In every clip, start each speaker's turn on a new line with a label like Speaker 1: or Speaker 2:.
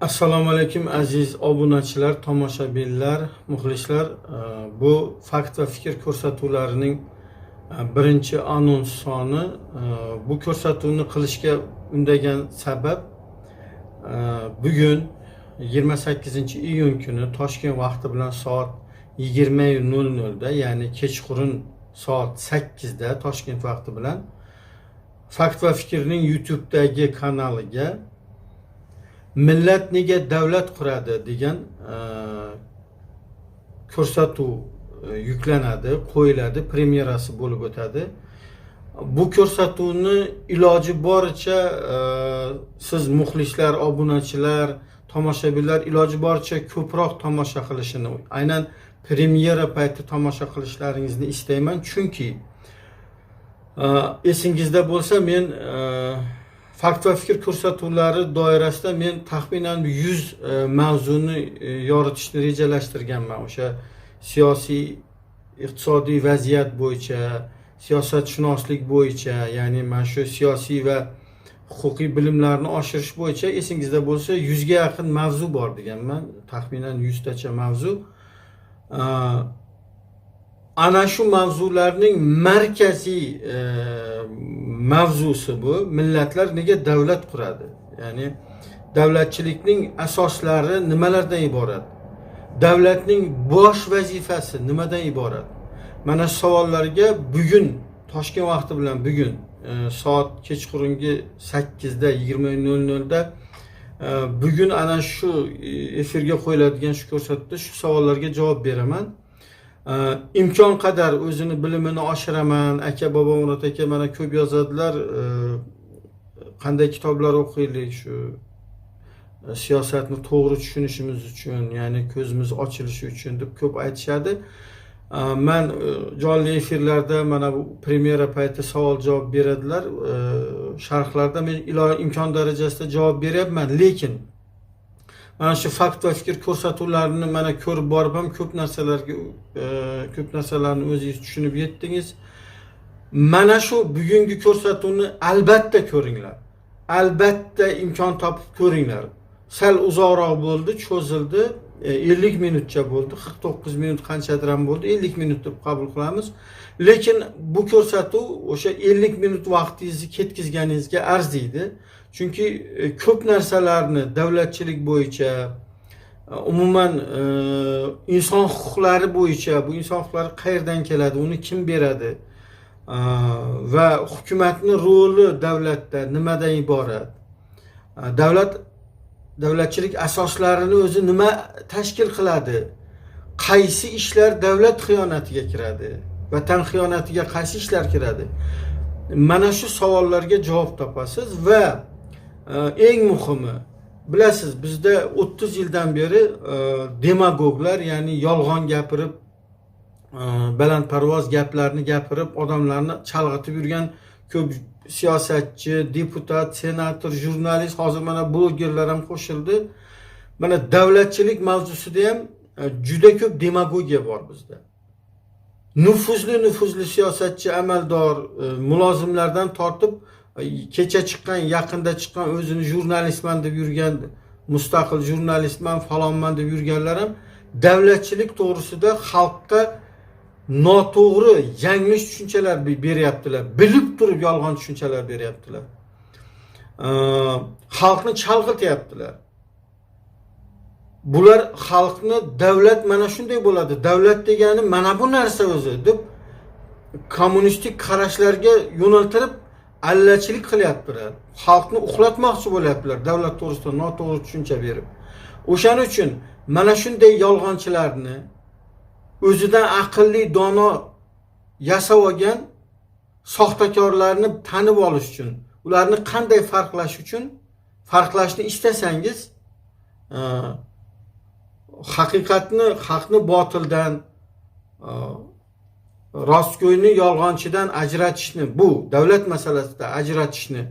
Speaker 1: assalomu alaykum aziz obunachilar tomoshabinlar muxlislar. Ee, bu fakt va fikr ko'rsatuvlarining e, birinchi anons soni Ee, bu ko'rsatuvni qilishga undagan sabab e, bugun 28 iyun kuni toshkent vaqti bilan soat 20:00 da ya'ni kechqurun soat 8 da toshkent vaqti bilan fakt va fikrning youtube'dagi kanaliga millat nega davlat quradi degan e, ko'rsatuv e, yuklanadi qo'yiladi premyerasi bo'lib o'tadi. Bu ko'rsatuvni iloji boricha e, siz muxlislar obunachilar tomoshabinlar iloji boricha ko'proq tomosha qilishini aynan premyera payti tomosha qilishlaringizni istayman. Chunki esingizda bo'lsa men fakt va fikr ko'rsatuvlari doirasida men taxminan 100 e, mavzuni e, yoritishni rejalashtirganman. O'sha siyosiy iqtisodiy vaziyat bo'yicha siyosatshunoslik bo'yicha ya'ni mana shu siyosiy va huquqiy bilimlarni oshirish bo'yicha esingizda bo'lsa 100 ga yaqin mavzu bor deganman. Taxminan 100 tacha mavzu ana shu mavzularning markaziy e, mavzusi bu. Millatlar nega davlat quradi? Ya'ni davlatchilikning asoslari nimalardan iborat? Davlatning bosh vazifasi nimadan iborat? Mana savollarga bugun toshkent vaqti bilan bugun e, soat kechqurungi sakkizda yigirma nol nolda e, bugun ana shu e, efirga qo'yiladigan shu ko'rsatuvda shu savollarga javob beraman imkon qadar o'zini bilimini oshiraman aka bobomurod aka mana ko'p yozadilar Ee, qanday kitoblar o'qiylik shu e, siyosatni to'g'ri tushunishimiz uchun ya'ni ko'zimiz ochilishi uchun deb ko'p aytishadi Ee, man e, jonli efirlarda mana bu premyera payti savol javob beradilar Ee, sharhlarda men ilo- imkon darajasida javob beryapman lekin mana shu fakt va fikr ko'rsatuvlarini mana ko'rib borib ham ko'p narsalarga e, ko'p narsalarni o'zingiz tushunib yetdingiz mana shu bugungi ko'rsatuvni albatta ko'ringlar albatta imkon topib ko'ringlar sal uzoqroq bo'ldi cho'zildi e, ellik minutcha bo'ldi qirq to'qqiz minut qanchadir ham bo'ldi ellik minut deb qabul qilamiz lekin bu ko'rsatuv o'sha ellik minut vaqtingizni ketkazganingizga arziydi chunki e, ko'p narsalarni davlatchilik bo'yicha e, umuman e, inson huquqlari bo'yicha bu inson huquqlari qayerdan keladi uni kim beradi? Va hukumatni roli davlatda nimadan iborat? Davlat davlatchilik asoslarini o'zi nima tashkil qiladi? Qaysi ishlar davlat xiyonatiga kiradi vatan xiyonatiga qaysi ishlar kiradi? Mana shu savollarga javob topasiz va eng muhimi bilasiz bizda 30 yildan beri e, demagoglar ya'ni yolg'on gapirib e, balandparvoz gaplarni gapirib odamlarni chalg'itib yurgan ko'p siyosatchi deputat senator jurnalist hozir mana blogerlar ham qo'shildi. Mana davlatchilik mavzusida ham e, juda ko'p demagogiya bor bizda. Nufuzli nufuzli siyosatchi amaldor mulozimlardan tortib kecha chiqqan yaqinda chiqqan o'zini jurnalistman deb yurgan mustaqil jurnalistman falonman deb yurganlar ham davlatchilik to'g'risida xalqqa noto'g'ri yanglish tushunchalar be- beryaptilar. Bilib turib yolg'on tushunchalar beryaptilar. E, xalqni chalg'ityaptilar bular xalqni davlat mana shunday bo'ladi. Davlat degani mana bu narsa o'zi deb kommunistik qarashlarga yo'naltirib allachilik qilyaptilar. Xalqni uxlatmoqchi bo'lyaptilar. Davlat to'g'risida noto'g'ri tushuncha berib. O'shaning uchun mana shunday yolg'onchilarni o'zidan aqlli dono yasab olgan soxtakorlarni tanib olish uchun ularni qanday farqlash uchun farqlashni istasangiz e, haqiqatni haqni botildan e, rostgo'yni yolg'onchidan ajratishni bu davlat masalasida ajratishni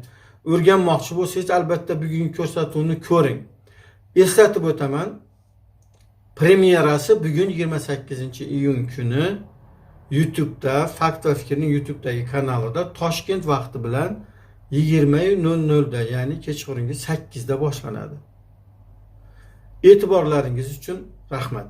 Speaker 1: o'rganmoqchi bo'lsangiz albatta bugungi ko'rsatuvni ko'ring eslatib o'taman premyerasi bugun 28 iyun kuni YouTube'da Fakt va fikrning YouTube'dagi kanalida Toshkent vaqti bilan 20:00 da ya'ni kechqurungi 8 da boshlanadi. E'tiborlaringiz uchun rahmat.